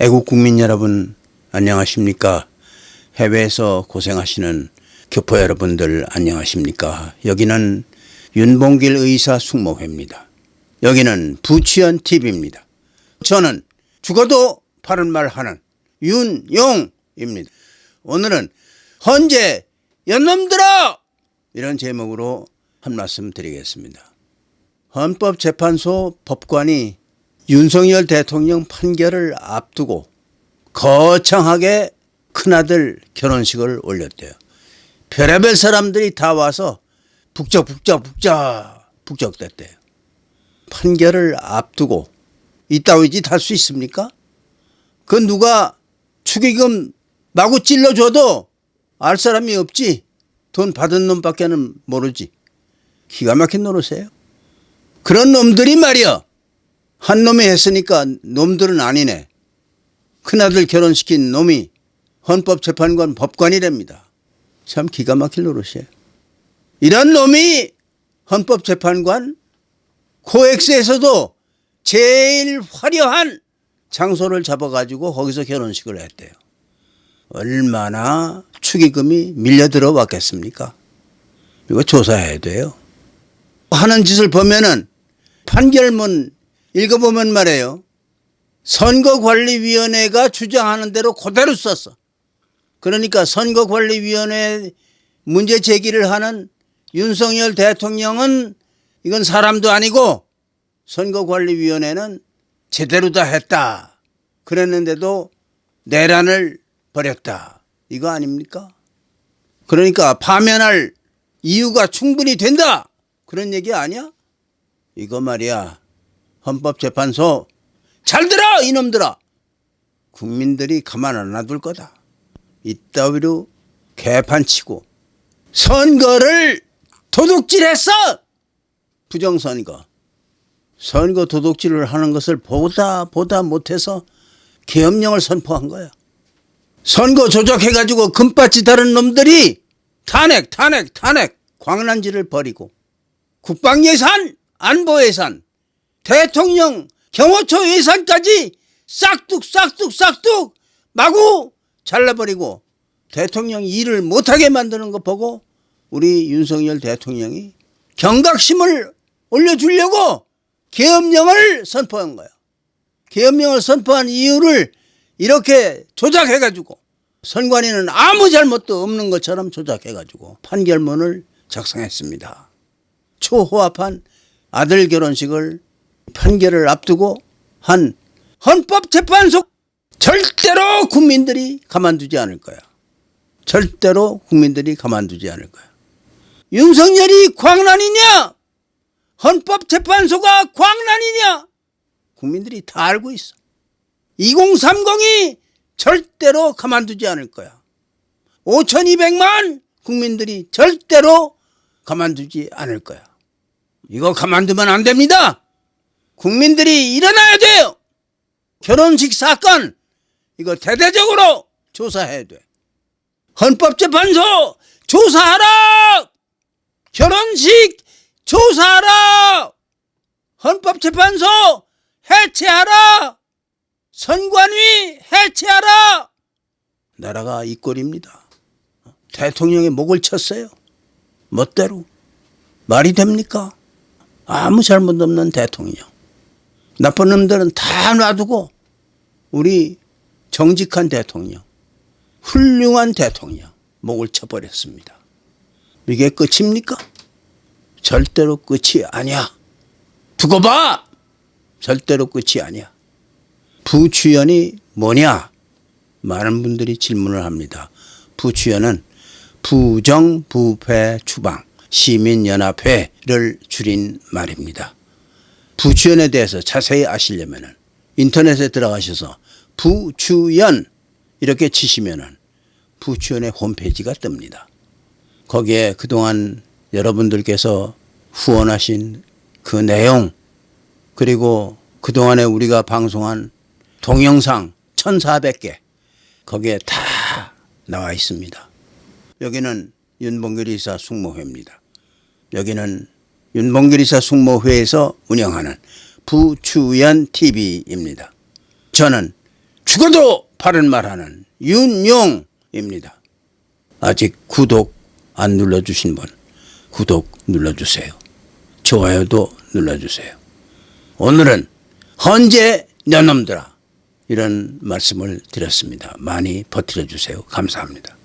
애국 국민 여러분 안녕하십니까? 해외에서 고생하시는 교포 여러분들 안녕하십니까? 여기는 윤봉길 의사 숙모회입니다. 여기는 부치현 TV입니다. 저는 죽어도 바른 말 하는 윤용입니다. 오늘은 헌재 연놈들아 이런 제목으로 한 말씀 드리겠습니다. 헌법재판소 법관이 윤석열 대통령 판결을 앞두고 거창하게 큰아들 결혼식을 올렸대요. 별의별 사람들이 다 와서 북적 북적 북적 북적댔대요. 판결을 앞두고 이따위 짓 할 수 있습니까? 그 누가 축의금 마구 찔러줘도 알 사람이 없지. 돈 받은 놈밖에는 모르지. 기가 막힌 노릇이에요. 그런 놈들이 말이야. 한 놈이 했으니까 놈들은 아니네. 큰아들 결혼시킨 놈이 헌법재판관 법관이랍니다. 참 기가 막힐 노릇이에요. 이런 놈이 헌법재판관 코엑스에서도 제일 화려한 장소를 잡아가지고 거기서 결혼식을 했대요. 얼마나 축의금이 밀려 들어 왔겠습니까? 이거 조사해야 돼요. 하는 짓을 보면은 판결문 읽어보면 말이에요. 선거관리위원회가 주장하는 대로 그대로 썼어. 그러니까 선거관리위원회 문제 제기를 하는 윤석열 대통령은 이건 사람도 아니고 선거관리위원회는 제대로 다 했다. 그랬는데도 내란을 벌였다. 이거 아닙니까? 그러니까 파면할 이유가 충분히 된다. 그런 얘기 아니야? 이거 말이야. 헌법재판소 잘 들어 이놈들아. 국민들이 가만 안 놔둘 거다. 이따위로 개판치고 선거를 도둑질했어. 부정선거. 선거 도둑질을 하는 것을 보다 보다 못해서 계엄령을 선포한 거야. 선거 조작해가지고 금바지 다른 놈들이 탄핵, 탄핵, 탄핵, 광란지를 버리고 국방 예산, 안보 예산, 대통령 경호처 예산까지 싹둑, 싹둑, 싹둑 마구 잘라버리고 대통령 일을 못하게 만드는 거 보고 우리 윤석열 대통령이 경각심을 올려주려고 계엄령을 선포한 거야. 계엄령을 선포한 이유를 이렇게 조작해가지고 선관위는 아무 잘못도 없는 것처럼 조작해가지고 판결문을 작성했습니다. 초호합한 아들 결혼식을 판결을 앞두고 한 헌법재판소 절대로 국민들이 가만두지 않을 거야. 절대로 국민들이 가만두지 않을 거야. 윤석열이 광란이냐? 헌법재판소가 광란이냐? 국민들이 다 알고 있어. 2030이 절대로 가만두지 않을 거야. 5,200만 국민들이 절대로 가만두지 않을 거야. 이거 가만두면 안 됩니다. 국민들이 일어나야 돼요. 결혼식 사건 이거 대대적으로 조사해야 돼. 헌법재판소 조사하라. 결혼식 조사하라. 헌법재판소 해체하라. 선관위 해체하라. 나라가 이 꼴입니다. 대통령의 목을 쳤어요. 멋대로. 말이 됩니까? 아무 잘못 없는 대통령. 나쁜 놈들은 다 놔두고 우리 정직한 대통령, 훌륭한 대통령 목을 쳐버렸습니다. 이게 끝입니까? 절대로 끝이 아니야. 두고 봐! 절대로 끝이 아니야. 부추연이 뭐냐? 많은 분들이 질문을 합니다. 부추연은 부정부패 추방 시민연합회를 줄인 말입니다. 부추연에 대해서 자세히 아시려면 인터넷에 들어가셔서 부추연 이렇게 치시면은 부추연의 홈페이지가 뜹니다. 거기에 그동안 여러분들께서 후원하신 그 내용 그리고 그동안에 우리가 방송한 동영상 1400개 거기에 다 나와 있습니다. 여기는 윤봉길 이사 숙모회입니다. 여기는 윤봉길 이사 숙모회에서 운영하는 부추연 TV입니다. 저는 죽어도 바른 말하는 윤용입니다. 아직 구독 안 눌러주신 분 구독 눌러주세요. 좋아요도 눌러주세요. 오늘은 헌재 년놈들아 이런 말씀을 드렸습니다. 많이 버티려 주세요. 감사합니다.